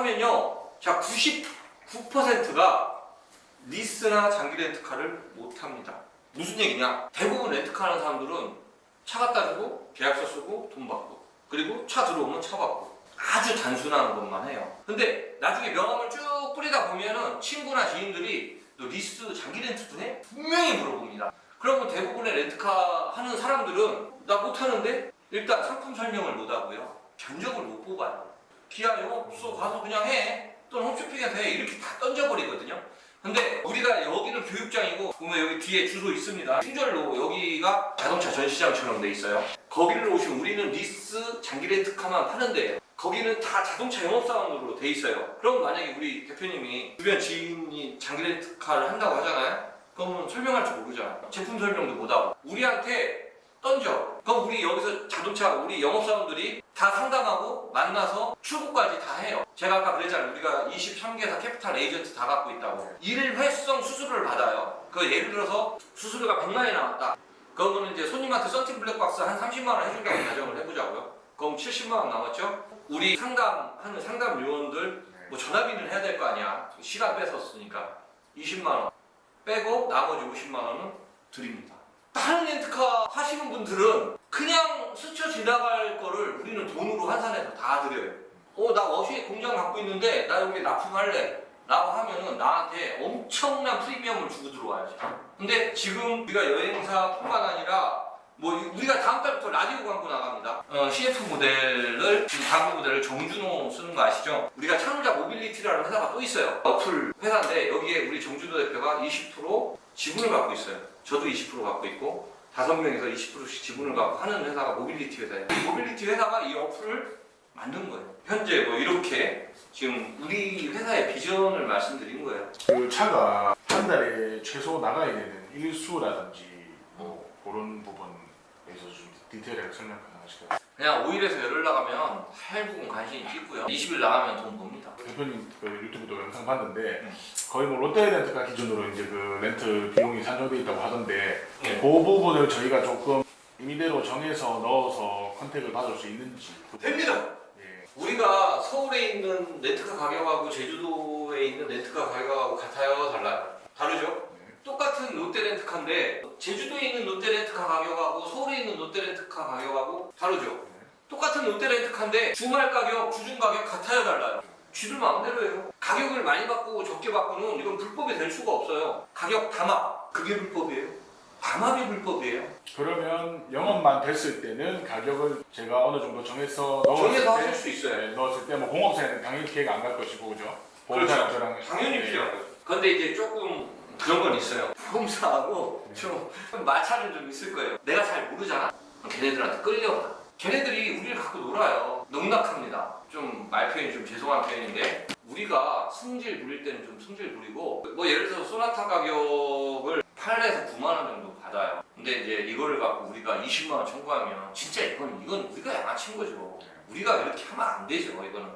하면요. 자, 99%가 리스나 장기 렌트카를 못 합니다. 무슨 얘기냐? 대부분 렌트카 하는 사람들은 차 갖다 주고 계약서 쓰고 돈 받고 그리고 차 들어오면 차 받고 아주 단순한 것만 해요. 근데 나중에 명함을 쭉 뿌리다 보면은 친구나 지인들이 너 리스 장기 렌트도 해? 분명히 물어봅니다. 그러면 대부분의 렌트카 하는 사람들은 나 못하는데 일단 상품 설명을 못 하고요. 견적을 못 뽑아요. 기아 영업소 가서 그냥 해. 또는 홈쇼핑에서 해. 이렇게 다 던져버리거든요. 근데 우리가 여기는 교육장이고 보면 여기 뒤에 주소 있습니다. 충절로 여기가 자동차 전시장처럼 돼 있어요. 거기를 오시면 우리는 리스 장기 렌트카만 파는 데예요. 거기는 다 자동차 영업사원으로 돼 있어요. 그럼 만약에 우리 대표님이 주변 지인이 장기 렌트카를 한다고 하잖아요. 그러면 설명할 줄 모르잖아. 제품 설명도 못하고. 우리한테 던져. 그럼 우리 여기서 자동차 우리 영업사원들이 다 상담하고 만나서 출고까지 다 해요. 제가 아까 그랬잖아요. 우리가 23개사 캐피탈 에이전트 다 갖고 있다고. 일 회성 수수료를 받아요. 그 예를 들어서 수수료가 100만 원이 나왔다. 그러면 이제 손님한테 썬팅 블랙박스 한 30만 원 해준다고 가정을 해보자고요. 그럼 70만 원 남았죠? 우리 상담하는 상담 요원들 뭐 전화비는 해야 될 거 아니야. 시간 뺏었으니까 20만 원 빼고 나머지 50만 원은 드립니다. 다른 렌트카 하시는 분들은 그냥 스쳐 지나갈 거를 우리는 돈으로 환산해서 다 드려요. 어, 나 워시 공장 갖고 있는데 나 여기 납품할래. 라고 하면은 나한테 엄청난 프리미엄을 주고 들어와야지. 근데 지금 우리가 여행사뿐만 아니라 뭐 우리가 다음 달부터 라디오 광고 나갑니다. 어, CF 모델을 지금 광고 모델을 정준호 쓰는 거 아시죠? 우리가 찬우자 모빌리티라는 회사가 또 있어요. 어플 회사인데 여기에 우리 정준호 대표가 20% 지분을 갖고 있어요. 저도 20% 갖고 있고 다섯 명에서 20%씩 지분을 갖고 하는 회사가 모빌리티 회사예요. 이 모빌리티 회사가 이 어플을 만든 거예요. 현재 뭐 이렇게 지금 우리 회사의 비전을 말씀드린 거예요. 그 차가 한 달에 최소 나가야 되는 일수라든지 뭐 그런 부분에서 좀 디테일하게 설명 가능하실까요? 그냥 5일에서 열흘 나가면 할 부분 간신히 뛰고요. 20일 나가면 돈 법니다. 대표님 그 유튜브도 영상 봤는데 거의 뭐 롯데 렌트카 기준으로 이제 그 렌트 비용이 산정돼 있다고 하던데 네. 그 부분을 저희가 조금 임의대로 정해서 넣어서 컨택을 받을 수 있는지. 됩니다. 예. 우리가 서울에 있는 렌트카 가격하고 제주도에 있는 렌트카 가격하고 같아요? 달라요? 다르죠? 네. 똑같은 롯데 렌트카인데 제주도에 있는 롯데 렌트카 가격하고 서울에 있는 롯데 렌트카 가격하고 다르죠? 똑같은 롯데 렌트카인데 주말 가격, 주중 가격 같아요? 달라요? 쥐들 마음대로 해요. 가격을 많이 바꾸고 적게 바꾸는 이건 불법이 될 수가 없어요. 가격 담합, 그게 불법이에요. 담합이 불법이에요. 그러면 영업만 됐을 때는 가격을 제가 어느 정도 정해서 넣었을 정해서 때 하실 수 있어요. 네, 넣었을 때 뭐 공업사에는 당연히 기회가 안 갈 것이고 그죠? 그렇죠. 보험사랑 당연히 네. 필요한 거죠. 근데 이제 조금 그런 건 있어요. 보험사하고 네. 좀 마찰은 좀 있을 거예요. 내가 잘 모르잖아? 그럼 걔네들한테 끌려가. 걔네들이 우리를 갖고 놀아요. 농락합니다. 좀 말 표현이 좀 죄송한 표현인데 우리가 승질 부릴 때는 좀 승질 부리고 뭐 예를 들어서 소나타 가격을 8에서 9만 원 정도 받아요. 근데 이제 이거를 갖고 우리가 20만 원 청구하면 진짜 이건 이건 우리가 양아친 거죠. 우리가 이렇게 하면 안 되죠. 이거는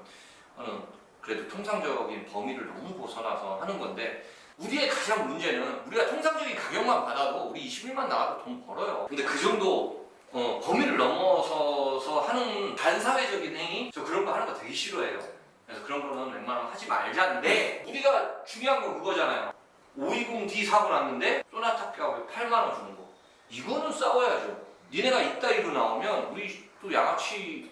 저는 그래도 통상적인 범위를 너무 벗어나서 하는 건데 우리의 가장 문제는 우리가 통상적인 가격만 받아도 우리 20일만 나가도 돈 벌어요. 근데 그 정도 어, 범위를 넘어서서 하는 반사회적인 행위 저 그런 거 하는 거 되게 싫어해요. 그래서 그런 거는 웬만하면 하지 말자인데 우리가 중요한 건 그거잖아요. 520D 사고 났는데 소나타 값에 8만 원 주는 거. 이거는 싸워야죠. 니네가 이따위로 나오면 우리 또 양아치로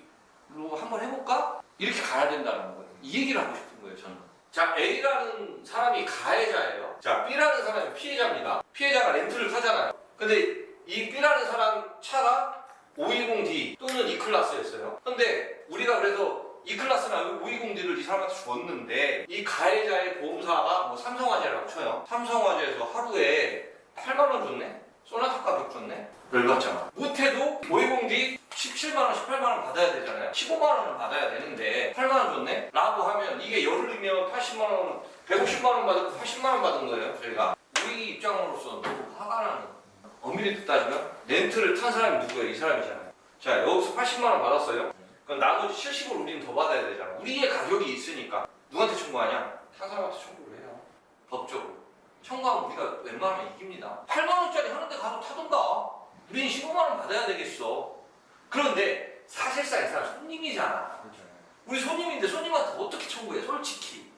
한번 해볼까? 이렇게 가야 된다는 거예요. 이 얘기를 하고 싶은 거예요, 저는. 자, A라는 사람이 가해자예요. 자, B라는 사람이 피해자입니다. 피해자가 렌트를 타잖아요. 근데 이 B라는 사람 차가 520D 또는 E클래스였어요. 근데 우리가 그래서 E클래스나 520D를 이 사람한테 줬는데 이 가해자의 보험사가 뭐 삼성화재라고 쳐요. 삼성화재에서 하루에 8만 원 줬네? 소나타 가격 줬네? 열받잖아. 못해도 520D 17만 원, 18만 원 받아야 되잖아요. 15만 원을 받아야 되는데 8만 원 줬네? 라고 하면 이게 열흘이면 80만 원, 150만 원 받고 80만 원 받은 거예요. 저희가 우리 입장으로서 너무 화가 나는. 엄밀히 따지면 렌트를 탄 사람이 누구예요? 이 사람이잖아요. 자 여기서 80만 원 받았어요. 그럼 나머지 70을 우리는 더 받아야 되잖아. 우리의 가격이 있으니까 누구한테 청구하냐? 탄 사람한테 청구를 해요. 법적으로. 청구하면 우리가 웬만하면 이깁니다. 8만 원짜리 하는데 가서 타던가. 우리는 15만 원 받아야 되겠어. 그런데 사실상 이 사람 손님이잖아. 우리 손님인데 손님한테 어떻게 청구해? 솔직히.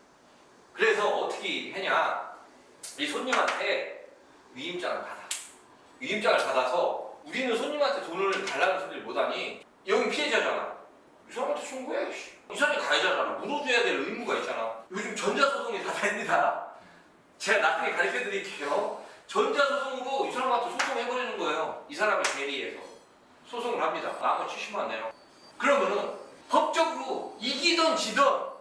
어떻게 하냐? 이 손님한테 위임장을 받아. 위임장을 받아서 우리는 손님한테 돈을 달라는 소리를 못하니 여긴 피해자잖아. 이 사람한테. 씨. 이 사람이 가해자잖아. 물어줘야 될 의무가 있잖아. 요즘 전자소송이 다 됩니다. 제가 나중에 가르쳐 드릴게요. 전자소송으로 이 사람한테 소송해버리는 거예요. 이 사람을 대리해서. 소송을 합니다. 나무 70만 내요. 그러면은 법적으로 이기던 지던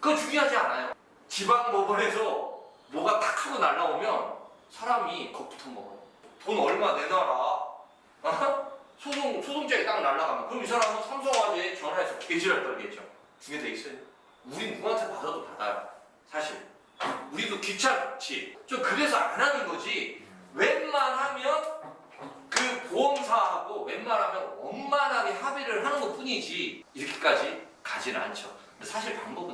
그거 중요하지 않아요. 지방법원에서 뭐가 딱 하고 날라오면 사람이 겁부터 먹어. 돈 얼마 내놔라. 어? 소송, 소송장이 딱 날라가면 그럼 이 사람은 삼성화재에 전화해서 개지랄 떨겠죠. 중에 돼 있어요. 우린 누구한테 받아도 받아요. 사실. 우리도 귀찮지. 좀 그래서 안 하는 거지. 웬만하면 그 보험사하고 웬만하면 원만하게 합의를 하는 것 뿐이지 이렇게까지 가진 않죠. 근데 사실 방법은